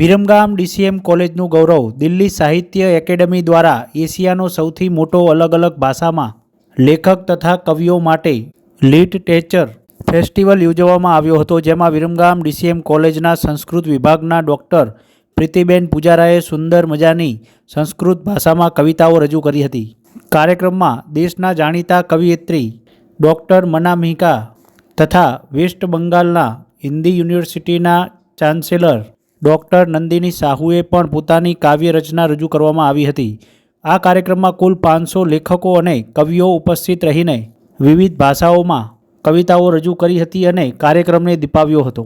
Viramgam DCM કોલેજનું ગૌરવ દિલ્હી સાહિત્ય academy દ્વારા એશિયાનો સૌથી મોટો અલગ અલગ ભાષામાં લેખક તથા કવિઓ માટે લિટરેચર ફેસ્ટિવલ યોજવામાં આવ્યો હતો, જેમાં વિરમગામ ડીસીએમ કોલેજના સંસ્કૃત વિભાગના ડૉક્ટર પ્રીતિબેન પૂજારાએ સુંદર મજાની સંસ્કૃત ભાષામાં કવિતાઓ રજૂ કરી હતી. કાર્યક્રમમાં દેશના જાણીતા કવિયત્રી ડૉક્ટર મનામિકા તથા વેસ્ટ બંગાળના હિન્દી યુનિવર્સિટીના ચાન્સેલર ડૉક્ટર નંદિની સાહુએ પણ પોતાની કાવ્ય રચના રજૂ કરવામાં આવી હતી. આ કાર્યક્રમમાં કુલ પાંચસો લેખકો અને કવિઓ ઉપસ્થિત રહીને વિવિધ ભાષાઓમાં કવિતાઓ રજૂ કરી હતી અને કાર્યક્રમને દીપાવ્યો હતો.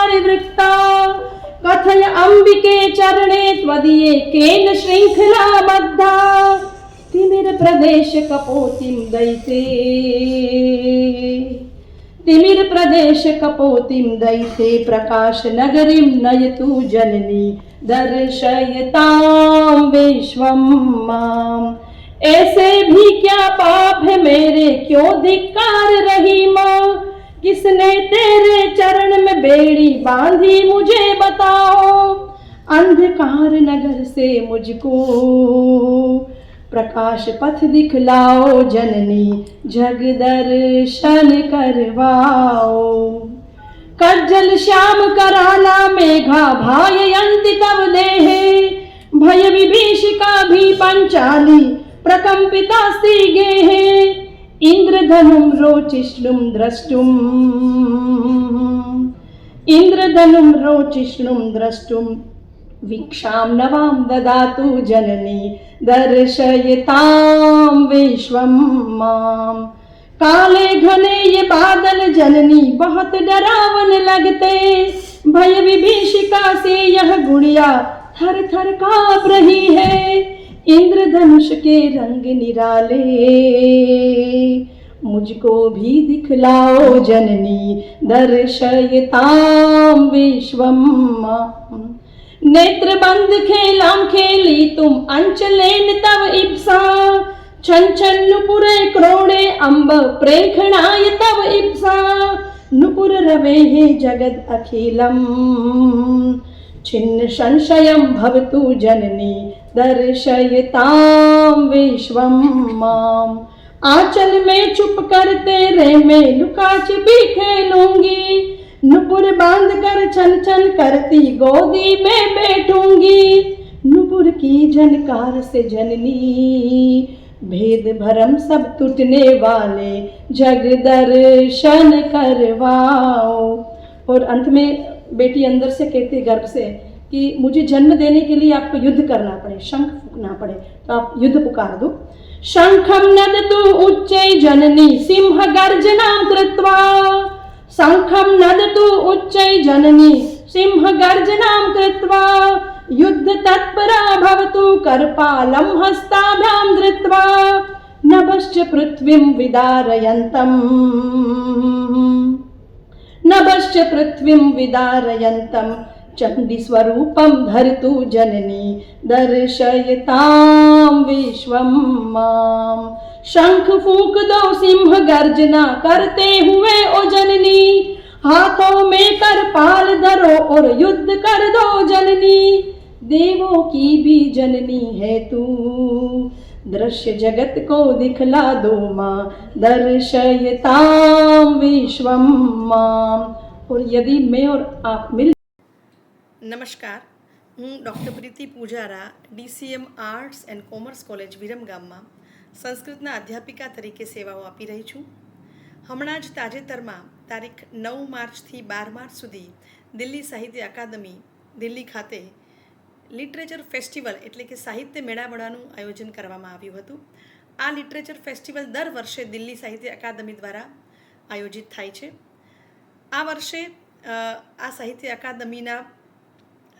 परिवृत्ता कथय अम्बिके चरणे त्वदीये केन शृङ्खला बद्धा तिमिरप्रदेश कपोतिं दयिते। तिमिरप्रदेश कपोतिं दयिते प्रकाशनगरीं नयतु जननी। दर्शयतां विश्वं माम् ऐसे भी क्या पाप है मेरे, क्यों धिक्कार रही माँ? किसने तेरे चरण में बेड़ी बांधी मुझे बताओ अंधकार नगर से मुझको प्रकाश पथ दिखलाओ जननी जग दर्शन करवाओ कज्जल श्याम कराला मेघा भाययन्ति तव देहे भय विभीषिका भी पंचाली प्रकम्पितास्ति गेहे इन्द्रधनुं रोचिष्णुं द्रष्टुम् इन्द्रधनुं रोचिष्णुं द्रष्टुं वीक्षां नवां ददातु जननी दर्शयतां विश्वं माम् काले घने ये बादल जननी बहुत डरावन लगते भय विभीषिका से यह गुड़िया थर थर काँप रही है इंद्रधनुष के रंग निराले मुझको भी दिखलाओ जननी दर्शयताम विश्वम माम्। नेत्र बंद खेलाम खेली तुम अंचलेन तव इप्सा छन छन नुपुरे क्रोडे अम्ब प्रेखणाय तव इप्सा नुपुर रवे हे जगद अखिलम् छिन्न संशयं भवतु जननी दर्शयतां विश्वं माम् आंचल में चुप करते रे मैं लुका छिपी खेलूँगी नुपुर बाँध कर छन छन करती गोदी में बैठूँगी। नुपुर की झनकार से जननी, भेद भरम सब टूटने वाले जग दर्शन करवाओ। और अंत में बेटी अंदर से कहती गर्भ से कि मुझे जन्म देने के लिए आपको युद्ध करना पड़े, शंख फूकना पड़े तो आप युद्ध पुकार दो। शंखम नदतु उच्चै जननी सिंह गर्जनां कृत्वा। शंखं नदतु उच्चै जननी सिंह गर्जनां कृत्वा। युद्ध तत्परा भवतु करपालं हस्ताभ्यां धृत्वा। नभश्च पृथ्वीं विदारयन्तम्। नभश्च पृथ्वीं विदारयन्तं चण्डीस्वरूपं धरतु जननी, दर्शयतां विश्वं माम् शंख फूक दो सिंह गर्जना करते हुए ओ जननी, हाथों में कर पाल धरो और युद्ध कर दो जननी। देवों की भी जननी है तू, दृश्य जगत को दिखला दो माँ दर्शयताम विश्वम माम और यदि मैं और आप मिल નમસ્કાર. હું doctor Preeti Pujara, DCM arts and commerce college વિરમગામમાં સંસ્કૃતના અધ્યાપિકા તરીકે સેવાઓ આપી રહી છું. હમણાં જ તાજેતરમાં તારીખ નવ માર્ચથી બાર માર્ચ સુધી દિલ્હી સાહિત્ય અકાદમી, દિલ્હી ખાતે લિટરેચર ફેસ્ટિવલ એટલે કે સાહિત્ય મેળાવડાનું આયોજન કરવામાં આવ્યું હતું. આ લિટરેચર ફેસ્ટિવલ દર વર્ષે દિલ્હી સાહિત્ય અકાદમી દ્વારા આયોજિત થાય છે. આ વર્ષે આ સાહિત્ય અકાદમીના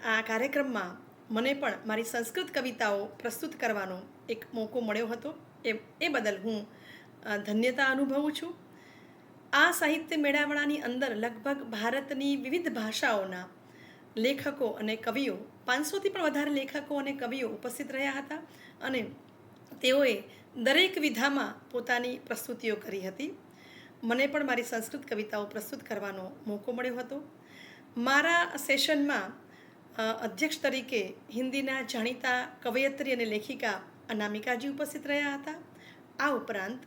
આ કાર્યક્રમમાં મને પણ મારી સંસ્કૃત કવિતાઓ પ્રસ્તુત કરવાનો એક મોકો મળ્યો હતો. એ એ બદલ હું ધન્યતા અનુભવું છું. આ સાહિત્ય મેળાવડાની અંદર લગભગ ભારતની વિવિધ ભાષાઓના લેખકો અને કવિઓ, પાંચસોથી પણ વધારે લેખકો અને કવિઓ ઉપસ્થિત રહ્યા હતા અને તેઓએ દરેક વિધામાં પોતાની પ્રસ્તુતિઓ કરી હતી. મને પણ મારી સંસ્કૃત કવિતાઓ પ્રસ્તુત કરવાનો મોકો મળ્યો હતો. મારા સેશનમાં અધ્યક્ષ તરીકે હિન્દીના જાણીતા કવયત્રી અને લેખિકા અનામિકાજી ઉપસ્થિત રહ્યા હતા. આ ઉપરાંત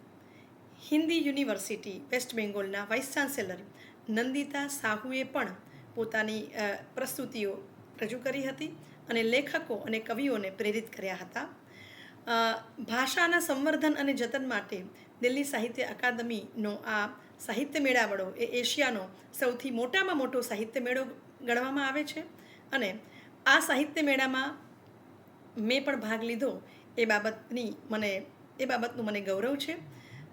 હિન્દી યુનિવર્સિટી વેસ્ટ બેંગોલના વાઇસ ચાન્સેલર નંદિતા સાહુએ પણ પોતાની પ્રસ્તુતિઓ રજૂ કરી હતી અને લેખકો અને કવિઓને પ્રેરિત કર્યા હતા. ભાષાના સંવર્ધન અને જતન માટે દિલ્હી સાહિત્ય અકાદમીનો આ સાહિત્ય મેળાવડો એ એશિયાનો સૌથી મોટામાં મોટો સાહિત્ય મેળો ગણવામાં આવે છે. અને આ સાહિત્ય મેળામાં મેં પણ ભાગ લીધો એ બાબતની મને, એ બાબતનું મને ગૌરવ છે.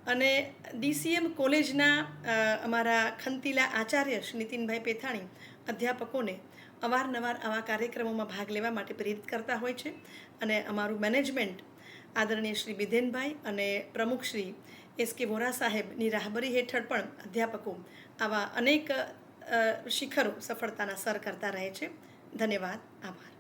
અને ડીસીએમ કોલેજના અમારા ખંતીલા આચાર્ય શ્રી નીતિનભાઈ પેથાણી અધ્યાપકોને અવારનવાર આવા કાર્યક્રમોમાં ભાગ લેવા માટે પ્રેરિત કરતા હોય છે. અને અમારું મેનેજમેન્ટ આદરણીય શ્રી બિધેનભાઈ અને પ્રમુખ શ્રી એસ કે વોરા સાહેબની રાહબરી હેઠળ પણ અધ્યાપકો આવા અનેક શિખરો સફળતાના સર કરતા રહે છે. ધન્યવાદ આભાર